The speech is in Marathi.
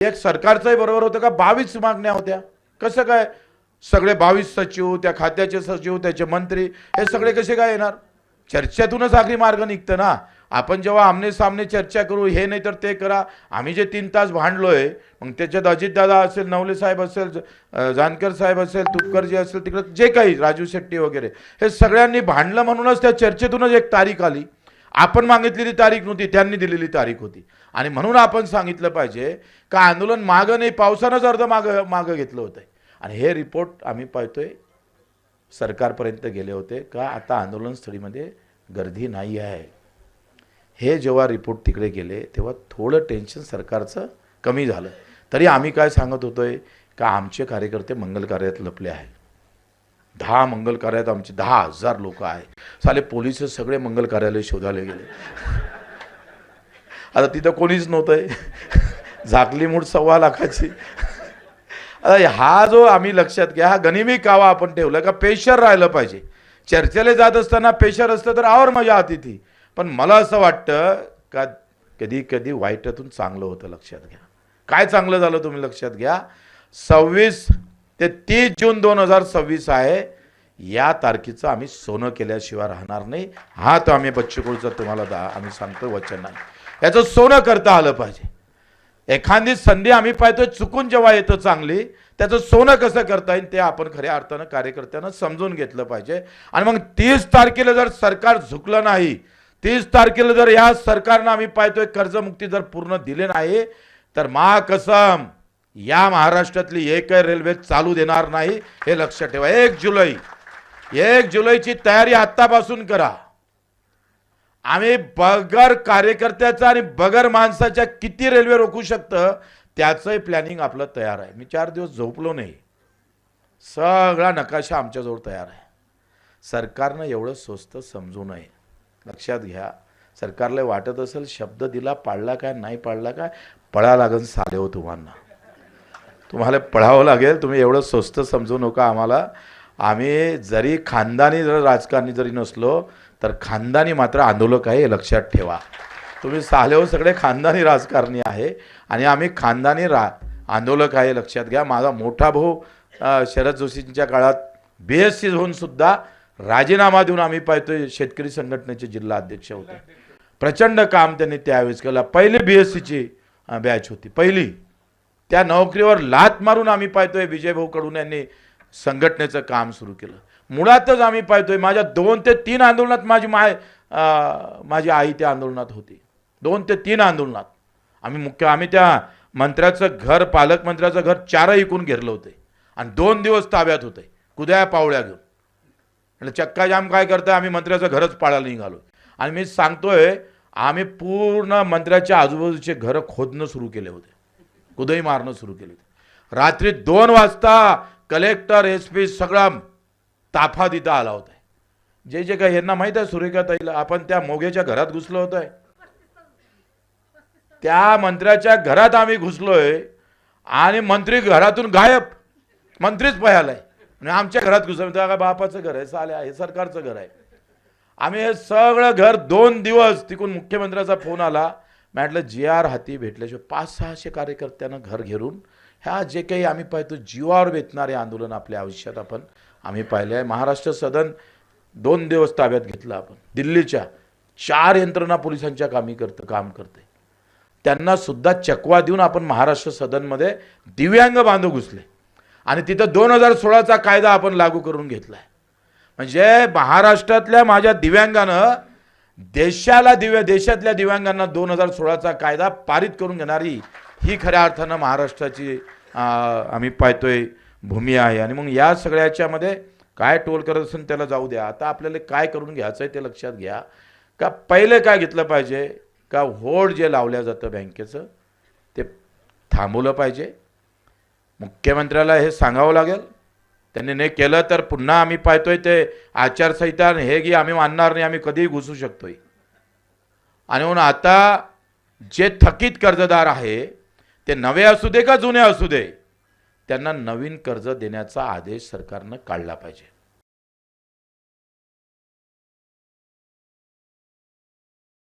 एक सरकारचंही बरोबर होतं का? बावीस मागण्या होत्या. कसं काय? सगळे बावीस सचिव त्या खात्याचे सचिव त्याचे मंत्री हे सगळे कसे काय येणार? चर्चेतूनच आखरी मार्ग निघतं ना. आपण जेव्हा आमने सामने चर्चा करू हे नाही तर ते करा. आम्ही जे तीन तास भांडलोय मग त्याच्यात अजितदादा असेल नवले साहेब असेल जानकर साहेब असेल तुपकरजी असेल तिकडं जे काही राजू शेट्टी वगैरे हे सगळ्यांनी भांडलं म्हणूनच त्या चर्चेतूनच एक तारीख आली. आपण मागितलेली तारीख नव्हती त्यांनी दिलेली तारीख होती. आणि म्हणून आपण सांगितलं पाहिजे का आंदोलन मागं नाही पावसानंच अर्ध मागं मागं घेतलं होतं. आणि हे रिपोर्ट आम्ही पाहतोय सरकारपर्यंत गेले होते का आता आंदोलन स्थळीमध्ये गर्दी नाही आहे. हे जेव्हा रिपोर्ट तिकडे गेले तेव्हा थोडं टेन्शन सरकारचं कमी झालं. तरी आम्ही काय सांगत होतोय का आमचे कार्यकर्ते मंगल कार्यात लपले आहे दहा मंगल कार्यात आमचे दहा हजार लोक आहे. साले पोलीस सगळे मंगल कार्यालय शोधायला गेले. आता तिथं कोणीच नव्हतंय झाकली मूठ सव्वा लाखाची. आता हा जो आम्ही लक्षात घ्या हा गनिमी कावा आपण ठेवला का पेशर राहिलं पाहिजे. चर्चेला जात असताना पेशर असतं तर आवर मजा आती ती. पण मला असं वाटतं का कधी कधी वाईटातून चांगलं होतं लक्षात घ्या. काय चांगलं झालं तुम्ही लक्षात घ्या? सव्वीस ते तीस जून दोन हजार सव्वीस आहे. या तारखेचं आम्ही सोनं केल्याशिवाय राहणार नाही. हा तो आम्ही बच्चूकडचा तुम्हाला दा आम्ही सांगतो वचन आहे याचं सोनं करता आलं पाहिजे. एखादी संधी आम्ही पाहतोय चुकून जेव्हा येतं चांगली त्याचं सोनं कसं करता येईल ते आपण खऱ्या अर्थानं कार्यकर्त्यांना समजून घेतलं पाहिजे. आणि मग तीस तारखेला जर सरकार झुकलं नाही तीस तारखेला जर या सरकारनं आम्ही पाहतोय कर्जमुक्ती जर पूर्ण दिले नाही तर महाकसम या महाराष्ट्रातली एकही रेल्वे चालू देणार नाही हे लक्षात ठेवा. एक जुलै एक जुलैची तयारी आत्तापासून करा. आम्ही बगर कार्यकर्त्याचा आणि बगर माणसाच्या किती रेल्वे रोखू शकतं त्याचंही प्लॅनिंग आपलं तयार आहे. मी चार दिवस झोपलो नाही. सगळा नकाशा आमच्याजवळ तयार आहे. सरकारनं एवढं स्वस्त समजू नये. लक्षात घ्या. सरकारला वाटत असेल शब्द दिला पाळला काय नाही पाळला काय पळा लागन साले हो तुम्हाला तुम्हाला पळावं लागेल तुम्ही एवढं स्वस्त समजू नका आम्हाला. आम्ही जरी खानदानी जर राजकारणी जरी नसलो तर खानदानी मात्र आंदोलक आहे हे लक्षात ठेवा. तुम्ही सालेहो सगळे खानदानी राजकारणी आहे आणि आम्ही खानदानी रा आंदोलक आहे लक्षात घ्या. माझा मोठा भाऊ शरद जोशींच्या काळात बी एस सी होऊन सुद्धा राजीनामा देऊन आम्ही पाहतोय शेतकरी संघटनेचे जिल्हा अध्यक्ष होते. प्रचंड काम त्यांनी त्यावेळेस केलं. पहिली बी एस सीची बॅच होती. पहिली. त्या नोकरीवर लात मारून आम्ही पाहतोय विजय भाऊ कडून यांनी संघटनेचं काम सुरू केलं. मुळातच आम्ही पाहतोय माझ्या दोन ते तीन आंदोलनात माझी माय माझी आई त्या आंदोलनात होती. दोन ते तीन आंदोलनात. आम्ही मुख्य आम्ही त्या मंत्र्याचं घर पालकमंत्र्याचं घर चारही इकून घेरलं होते. आणि दोन दिवस ताब्यात होते. कुद्या पावळ्या घेऊन. म्हणजे चक्काजाम काय करतोय? आम्ही मंत्र्याचं घरच पाळायला निघालो. आणि मी सांगतोय आम्ही पूर्ण मंत्र्याच्या आजूबाजूचे घरं खोदणं सुरू केले होते. कुदई मारणं सुरू केले रात्री दोन वाजता कलेक्टर एस पी सगळा ताफा तिथं आला होता. जे जे काही यांना माहीत आहे सुरेखा ताईला आपण त्या मोगेच्या घरात घुसलो होतोय. त्या मंत्र्याच्या घरात आम्ही घुसलोय आणि मंत्री घरातून गायब. मंत्रीच पळालाय आणि म्हणजे आमच्या घरात घुसलो. काय बापाचं घर आहे साले हे सरकारचं घर आहे. आम्ही हे सगळं घर दोन दिवस तिकून मुख्यमंत्र्याचा फोन आला. म्हटलं जी आर हाती भेटल्याशिवाय पाच सहाशे कार्यकर्त्यांना घर घेरून ह्या जे काही आम्ही पाहतो जीवावर वेतणारे आंदोलन आपल्या आयुष्यात आपण आम्ही पाहिले आहे. महाराष्ट्र सदन दोन दिवस ताब्यात घेतलं आपण. दिल्लीच्या चार यंत्रणा पोलिसांच्या कामी करतं काम करते त्यांना सुद्धा चकवा देऊन आपण महाराष्ट्र सदनमध्ये दिव्यांग बांधव घुसले. आणि तिथं दोन हजार सोळाचा कायदा आपण लागू करून घेतलाय. म्हणजे महाराष्ट्रातल्या माझ्या दिव्यांगानं देशाला दिव्या देशातल्या दिव्यांगांना दोन हजार सोळाचा कायदा पारित करून घेणारी ही खऱ्या अर्थानं महाराष्ट्राची आम्ही पाहतोय भूमी आहे. आणि मग या सगळ्याच्यामध्ये काय टोल करत असेल त्याला जाऊ द्या. आता आपल्याला काय करून घ्यायचं आहे ते लक्षात घ्या. का पहिले काय घेतलं पाहिजे? का होड जे लावल्या जातं बँकेचं ते थांबवलं पाहिजे? मुख्यमंत्र्याला हे सांगावं लागेल? त्यांनी नाही केलं तर पुन्हा आम्ही पाहतोय ते आचारसंहिता हे की आम्ही मानणार नाही आम्ही कधीही घुसू शकतोय. आणि म्हणून आता जे थकीत कर्जदार आहे ते नवे असू दे का जुने असू दे त्यांना नवीन कर्ज देण्याचा आदेश सरकारनं काढला पाहिजे.